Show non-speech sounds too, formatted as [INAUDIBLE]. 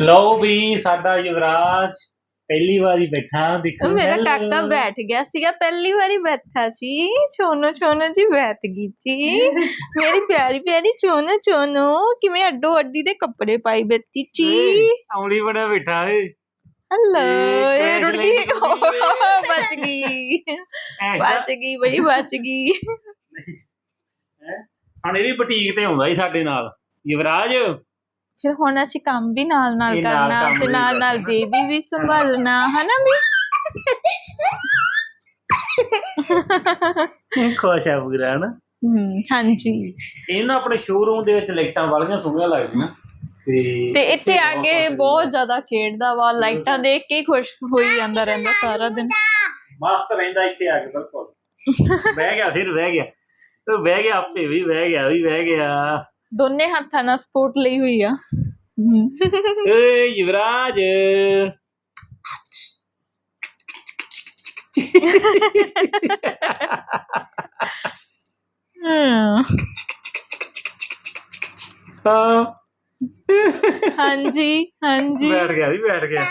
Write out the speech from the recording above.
ਲਓ ਵੀ ਸਾਡਾ ਯੁਵਰਾਜ ਪਹਿਲੀ ਵਾਰੀ ਬੈਠਾ ਦੇਖੋ ਮੇਰਾ ਕਾਕਾ ਬੈਠ ਗਿਆ ਸੀਗਾ ਪਹਿਲੀ ਵਾਰੀ ਬੈਠਾ ਸੀ। ਚੋਨੋ ਚੋਨੋ ਜੀ ਬੈਠ ਗਈ ਸੀ ਮੇਰੀ ਪਿਆਰੀ ਪਿਆਰੀ ਚੋਨੋ ਚੋਨੋ ਕਿਵੇਂ ਅੱਡੋ ਅੱਡੀ ਦੇ ਕੱਪੜੇ ਪਾਈ ਬੈਠੀ ਚੀ ਅਮਲੀ ਬੜਾ ਬੈਠਾ ਏ। ਹਲੋ ਇਹ ਰੁੜ ਗਈ। [LAUGHS] ਬਚ ਗਈ। ਬਚ ਗਈ ਬਈ ਬਚ ਗਈ। ਹੈਂ? ਹੁਣ ਇਹ ਵੀ ਬੁਟੀਕ ਤੇ ਆਉਂਦਾ ਹੀ ਸਾਡੇ ਨਾਲ। ਯੁਵਰਾਜ ਫਿਰ ਹੁਣ ਅਸੀਂ ਕੰਮ ਵੀ ਨਾਲ ਨਾਲ ਇਹ ਨਾਲ ਕਰਨਾ ਕੰਮ ਤੇ ਵੀ ਨਾਲ ਨਾਲ। ਬੇਬੀ ਵੀ ਸੰਭਾਲਣਾ ਹਨਾ ਵੀ? ਖੁਸ਼ ਆ ਪੂਰਾ ਹਨਾ? ਹਮ, ਹਾਂਜੀ। ਇਹਨਾਂ ਆਪਣੇ ਸ਼ੋਰੂਮ ਦੇ ਵਿੱਚ ਲਾਈਟਾਂ ਵਾਲੀਆਂ ਸੋਹਣੀਆਂ ਲੱਗਦੀਆਂ। ਤੇ ਤੇ ਇੱਥੇ ਆ ਕੇ ਬਹੁਤ ਜ਼ਿਆਦਾ ਖੇਡਦਾ ਵਾ ਲਾਈਟਾਂ ਦੇਖ ਕੇ ਹੀ ਖੁਸ਼ ਹੋਈ ਜਾਂਦਾ ਰਹਿੰਦਾ ਸਾਰਾ ਦਿਨ। ਮਸਤ ਰਹਿੰਦਾ ਇੱਥੇ ਆ ਕੇ ਬਿਲਕੁਲ। ਬਹਿ ਗਿਆ ਫਿਰ ਬਹਿ ਗਿਆ। ਉਹ ਬਹਿ ਗਿਆ ਆਪੇ ਵੀ ਬਹਿ ਗਿਆ ਵੀ ਬਹਿ ਗਿਆ। ਦੋਨੇ ਹੱਥਾਂ ਨਾਲ ਸਪੋਰਟ ਲਈ ਹੋਈ ਆ ਹਮ। ਏ ਯੁਵਰਾਜ ਹਾਂ। ਹਾਂ ਹਾਂਜੀ ਹਾਂਜੀ ਬੈਠ ਗਿਆ ਵੀ ਬੈਠ ਗਿਆ